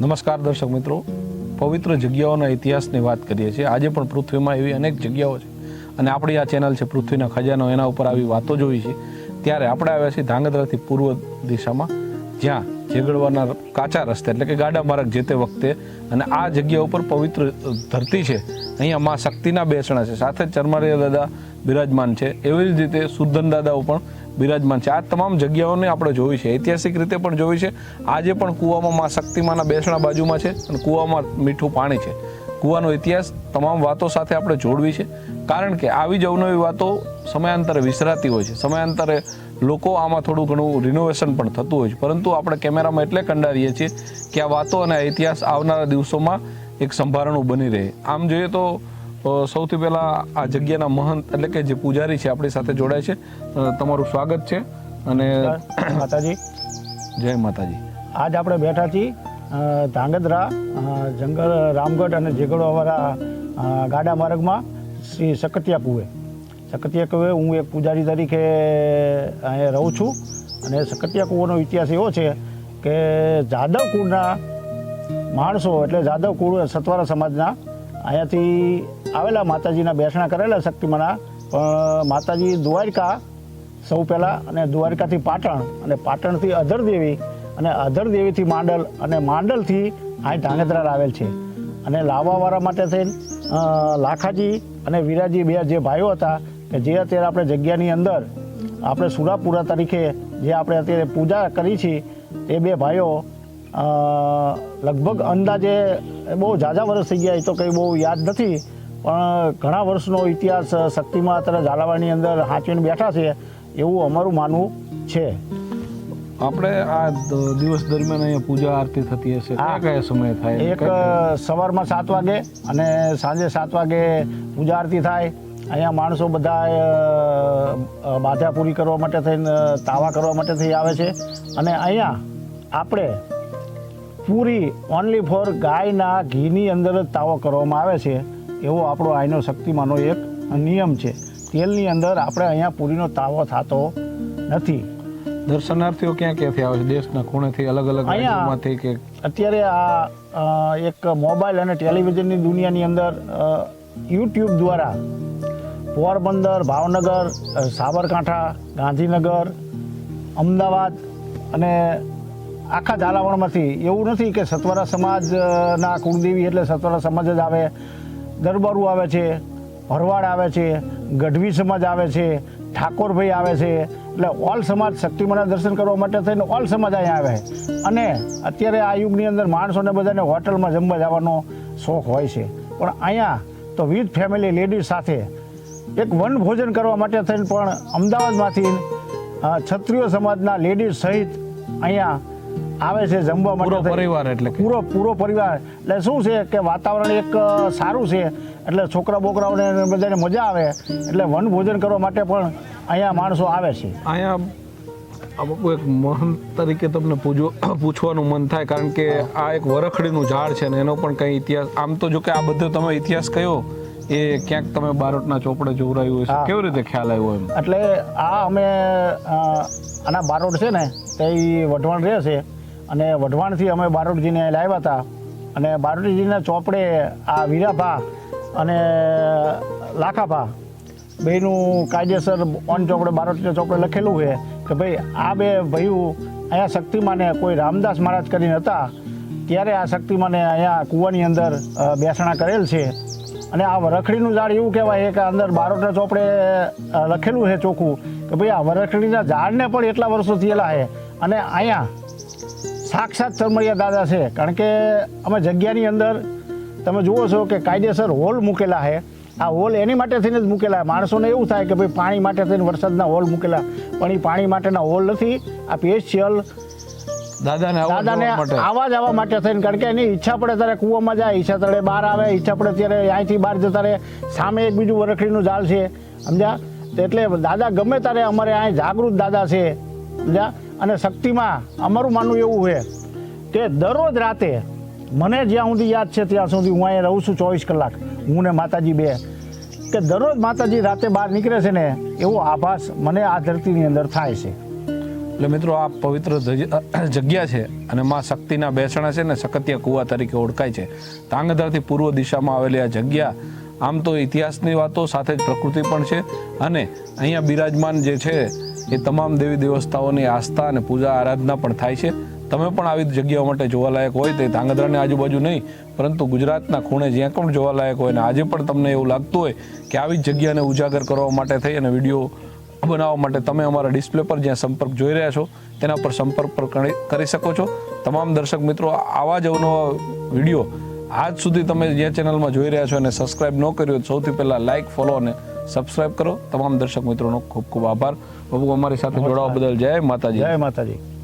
નમસ્કાર દર્શક મિત્રો. પવિત્ર જગ્યાઓના ઇતિહાસની વાત કરીએ છીએ. આજે પણ પૃથ્વીમાં એવી અનેક જગ્યાઓ છે. અને આપણી આ ચેનલ છે પૃથ્વીના ખજાનો, એના ઉપર આવી વાતો જોઈ છે. ત્યારે આપણે આવ્યા છીએ ધાંગધ્રાથી પૂર્વ દિશામાં, જ્યાં જેગડવાના કાચા રસ્તે, એટલે કે ગાડા માર્ગ જે તે વખતે, અને આ જગ્યા ઉપર પવિત્ર ધરતી છે. અહીંયા માં શક્તિના બેસણા છે. સાથે જ દાદા બિરાજમાન છે. એવી જ રીતે સુદન દાદાઓ પણ બિરાજમાન છે. આ તમામ જગ્યાઓને આપણે જોઈ છે. ઐતિહાસિક રીતે પણ જોઈ છે. આજે પણ કૂવામાં માં શક્તિમાના બેસણા બાજુમાં છે અને કૂવામાં મીઠું પાણી છે. કૂવાનો ઇતિહાસ તમામ વાતો સાથે આપણે જોડવી છે. કારણ કે આવી જ અવનવી વાતો સમયાંતરે વિસરાતી હોય છે. સમયાંતરે લોકો આમાં થોડું ઘણું રિનોવેશન પણ થતું હોય છે. પરંતુ આપણે કેમેરામાં એટલે કંડારીએ છીએ કે આ વાતો અને ઇતિહાસ આવનારા દિવસોમાં એક સંભારણું બની રહે. આમ જોઈએ તો સૌથી પહેલાં આ જગ્યાના મહંત એટલે કે જે પૂજારી છે આપણી સાથે જોડાય છે. તમારું સ્વાગત છે અને માતાજી. જય માતાજી. આજ આપણે બેઠા છીએ ધાંગધ્રા જંગલ રામગઢ અને જેગડવાવાળા ગાડા માર્ગમાં શ્રી સકતિયા કુવે. સકતિયા કુવે હું એક પૂજારી તરીકે અહીંયા રહું છું. અને સકતિયા કુવાનો ઇતિહાસ એવો છે કે જાદવ કુળના માણસો એટલે જાદવ કુળ સતવારા સમાજના અહીંયાથી આવેલા માતાજીના બેસણા કરેલા શક્તિમાના પણ માતાજી દ્વારકા સૌ પહેલાં અને દ્વારકાથી પાટણ અને પાટણથી અધરદેવી અને અધરદેવીથી માંડલ અને માંડલથી અહીં ધાંગધ્રા આવેલ છે. અને લાવવાવાળા માટે થઈને લાખાજી અને વિરાજી બે જે ભાઈઓ હતા, કે જે અત્યારે આપણે જગ્યાની અંદર, આપણે સુરાપુરા તરીકે જે આપણે અત્યારે પૂજા કરી છે એ બે ભાઈઓ લગભગ અંદાજે બહુ ઝાઝા વર્ષ થઈ ગયા એ તો કંઈ બહુ યાદ નથી પણ ઘણા વર્ષનો ઇતિહાસ શક્તિમાં અત્યારે ઝાલાવાડની અંદર હાંચવીને બેઠા છે એવું અમારું માનવું છે. આપણે આ દિવસ દરમિયાન અહીંયા પૂજા આરતી થતી હશે. કયા હા. કયા સમય થાય? એક સવારમાં સાત વાગે અને સાંજે સાત વાગે પૂજા આરતી થાય. અહીંયા માણસો બધા બાધા પૂરી કરવા માટે થઈને તાવા કરવા માટે થઈ આવે છે. અને અહીંયા આપણે પૂરી ઓનલી ફોર ગાયના ઘીની અંદર જ તાવો કરવામાં આવે છે. એવો આપણો આઈનો શક્તિમાંનો એક નિયમ છે. તેલની અંદર આપણે અહીંયા પૂરીનો તાવો થતો નથી. દર્શનાર્થીઓ ક્યાં ક્યાંથી આવે છે? દેશના ખૂણેથી અલગ અલગ રાજ્યોમાંથી કે અત્યારે આ એક મોબાઈલ અને ટેલિવિઝનની દુનિયાની અંદર યુટ્યુબ દ્વારા પોરબંદર ભાવનગર સાબરકાંઠા ગાંધીનગર અમદાવાદ અને આખા ઝાલાવાડમાંથી. એવું નથી કે સત્વરા સમાજના કુળદેવી એટલે સત્વરા સમાજ જ આવે. દરબારું આવે છે, ભરવાડ આવે છે, ગઢવી સમાજ આવે છે, ઠાકોરભાઈ આવે છે. એટલે ઓલ સમાજ શક્તિમાના દર્શન કરવા માટે થઈને ઓલ સમાજ અહીંયા આવે. અને અત્યારે આ યુગની અંદર માણસોને બધાને હોટલમાં જમવા જવાનો શોખ હોય છે. પણ અહીંયા તો વિથ ફેમિલી લેડીઝ સાથે એક વન ભોજન કરવા માટે થઈને પણ અમદાવાદમાંથી ક્ષત્રિય સમાજના લેડીઝ સહિત અહીંયા આવે છે જમવા માટે પરિવાર એટલે પૂરો પૂરો પરિવાર. એટલે શું છે કે વાતાવરણ એક સારું છે. એટલે છોકરા બોકરાઓને બધાને મજા આવે. એટલે વન ભોજન કરવા માટે પણ અહીંયા માણસો આવે છે. અહીંયા એક મહંત તરીકે તમને પૂછવાનું મન થાય કારણ કે આ એક વરખડીનું ઝાડ છે ને એનો પણ કંઈ ઇતિહાસ આમ તો જો કે આ બધો તમે ઇતિહાસ કયો એ ક્યાંક તમે બારોટના ચોપડે જોવરાયું હશે. હા. કેવી રીતે ખ્યાલ આવ્યો એમ? એટલે આ અમે આના બારોટ છે ને તે વઢવાણ રહે છે. અને વઢવાણથી અમે બારોટજીને લાવ્યા હતા. અને બારોટજીના ચોપડે આ વીરાભા અને લાખાભા બેનું કાયદેસર ઓન ચોપડે, બારોટના ચોપડે લખેલું છે કે ભાઈ આ બે ભાઈઓ અહીંયા શક્તિમાને કોઈ રામદાસ મહારાજ કરીને હતા, ત્યારે આ શક્તિમાને અહીંયા કૂવાની અંદર બેસણા કરેલ છે. અને આ વરખડીનું ઝાડ એવું કહેવાય કે અંદર બારોટના ચોપડે લખેલું છે ચોખ્ખું કે ભાઈ આ વરખડીના ઝાડને પણ એટલા વર્ષો થયેલા છે. અને અહીંયા સાક્ષાત ચરમરિયા દાદા છે. કારણ કે અમે જગ્યાની અંદર તમે જુઓ છો કે કાયદેસર હોલ મૂકેલા છે. આ હોલ એની માટે થઈને જ મૂકેલા માણસોને એવું થાય કે ભાઈ પાણી માટે થઈને વરસાદના હોલ મૂકેલા પણ એ પાણી માટેના હોલ નથી. આ સ્પેશિયલ દાદાને આવવા દાદાને આવા જવા માટે થઈને કારણ કે એની ઈચ્છા પડે ત્યારે કૂવામાં જાય ઈચ્છા તળે બહાર આવે ઈચ્છા પડે ત્યારે અહીંથી બહાર જતા રહે. સામે એક બીજું વરખડીનું ઝાડ છે. સમજ્યા? એટલે દાદા ગમે ત્યારે અમારે અહીં જાગૃત દાદા છે. સમજ્યા? અને શક્તિમાં અમારું માનવું એવું છે કે દરરોજ રાતે મને જ્યાં સુધી યાદ છે ત્યાં સુધી હું અહીંયા રહું છું ચોવીસ કલાક. હું ને માતાજી બે. કે દરરોજ માતાજી રાતે બહાર નીકળે છે ને, એવો આભાસ મને આ ધરતીની અંદર થાય છે. એટલે મિત્રો, આ પવિત્ર જગ્યા છે અને માં શક્તિના બેસણા છે ને સકતિયા કુવા તરીકે ઓળખાય છે. ધાંગધ્રાથી પૂર્વ દિશામાં આવેલી આ જગ્યા આમ તો ઇતિહાસની વાતો સાથે જ પ્રકૃતિ પણ છે અને અહીંયા બિરાજમાન જે છે એ તમામ દેવી દેવસ્થાઓની આસ્થા અને પૂજા આરાધના પણ થાય છે. તમે પણ આવી જગ્યાઓ માટે જોવાલાયક હોય તે ધાંગધ્રાની આજુબાજુ નહીં, પરંતુ ગુજરાતના ખૂણે જ્યાં પણ જોવાલાયક હોય અને આજે પણ તમને એવું લાગતું હોય કે આવી જ જગ્યાને ઉજાગર કરવા માટે થઈ અને વીડિયો બનાવવા માટે તમે અમારા ડિસ્પ્લે પર જ્યાં સંપર્ક જોઈ રહ્યા છો, તેના પર સંપર્ક પર કરી- શકો છો. તમામ દર્શક મિત્રો, આવા જ અવનવા વીડિયો આજ સુધી તમે જે ચેનલમાં જોઈ રહ્યા છો અને સબસ્ક્રાઇબ ન કર્યું સૌથી પહેલાં લાઇક ફોલો અને સબસ્ક્રાઇબ કરો. તમામ દર્શક મિત્રોનો ખૂબ ખૂબ આભાર. બાબુ અમારી સાથે જોડાવા બદલ જય માતાજી. જય માતાજી.